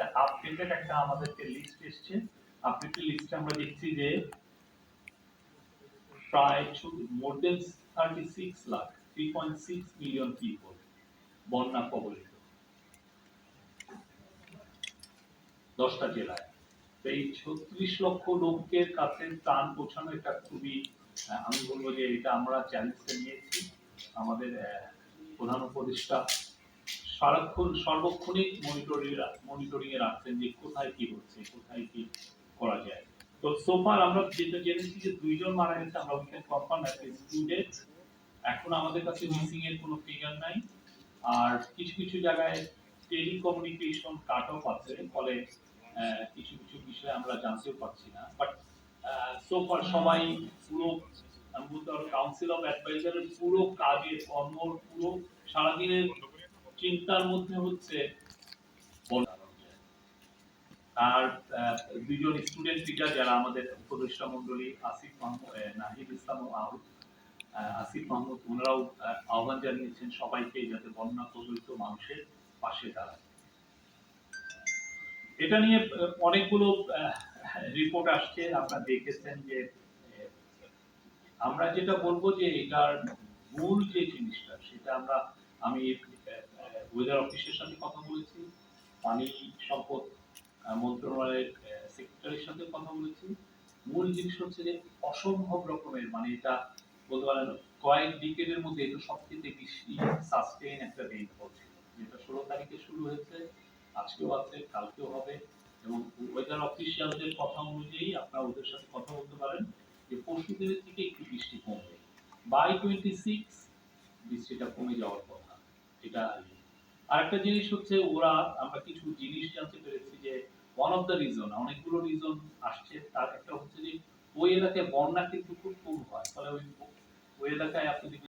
একটা আপডেটেড একটা আমাদেরকে লিস্ট এসছে। আপডেটেড লিস্টে আমরা দেখছি যে প্রায় more than thirty six lakh three point six million people বন্যা কবলিত। দশটা জেলায়। এই ছত্রিশ লক্ষ লোকের কাছে ত্রাণ পৌঁছানো এটা খুবই আমি বলব যে এটা আমরা চ্যালেঞ্জটা নিয়েছি। আমাদের প্রধান উপদেষ্টা সারাক্ষণ সর্বক্ষণিক মনিটরিং মনিটরিং এ রাখছেন যে কোথায় কি হচ্ছে, কোথায় কি করা যায়। তো সোফার আমরা যেটা জেনেছি যে দুইজন মারা গেছে, আমরা ওইখানে কনফার্ম একটা স্টুডেন্ট এখন আমাদের কাছে মিসিং এর কোনো ফিগার নাই। আর কিছু কিছু জায়গায় টেলিকমিউনিকেশন কাট অফ আছে, ফলে কিছু কিছু বিষয়ে আমরা জানতেও পারছি না। বাট সোফার সবাই পুরো কাউন্সিল অফ অ্যাডভাইজারের পুরো কাজের কর্ম, পুরো সারাদিনের চিন্তার মধ্যে হচ্ছে আর আহ, দুইজন স্টুডেন্ট টিচার যারা আমাদের উপদেষ্টা মন্ডলী আসিফ মাহমুদ নাহিদ ইসলাম ও আহত আহ, আসিফ মাহমুদ ওনারাও আহ্বান জানিয়েছেন সবাইকে যাতে বন্যা প্রভাবিত মানুষের পাশে দাঁড়ায়। এটা নিয়ে অনেকগুলো রিপোর্ট আসছে আপনারা দেখেছেন যে আমরা যেটা বলব যে এটার মূল যে জিনিসটা সেটা আমরা আমি ওয়েদার অফিসের সাথে কথা বলেছি, পানি সম্পদ মন্ত্রণালয়ের সেক্রেটারির সাথে কথা বলেছি। মূল জিনিস হচ্ছে যে অসম্ভব রকমের মানে এটা বলতে পারেন, কয়েক ডিকেডের মধ্যে এটা সবচেয়ে বেশি সাস্টেইন একটা রেইনফল ছিল যেটা ষোলো তারিখে শুরু হয়েছে, আজকেও আছে, কালকেও হবে এবং ওয়েদার অফিসিয়ালদের কথা অনুযায়ী আপনারা ওদের সাথে কথা বলতে পারেন যে পরশু দিনের থেকে একটু বৃষ্টি কমবে। বাই টোয়েন্টি সিক্স বৃষ্টিটা কমে যাওয়ার কথা, এটা আরেকটা জিনিস হচ্ছে ওরা, আমরা কিছু জিনিস জানতে পেরেছি যে ওয়ান অফ দ্য রিজন অনেকগুলো রিজন আসছে, তার একটা হচ্ছে যে ওই এলাকায় বন্যা কিন্তু খুব কম হয়। ফলে ওই ওই এলাকায় আপনি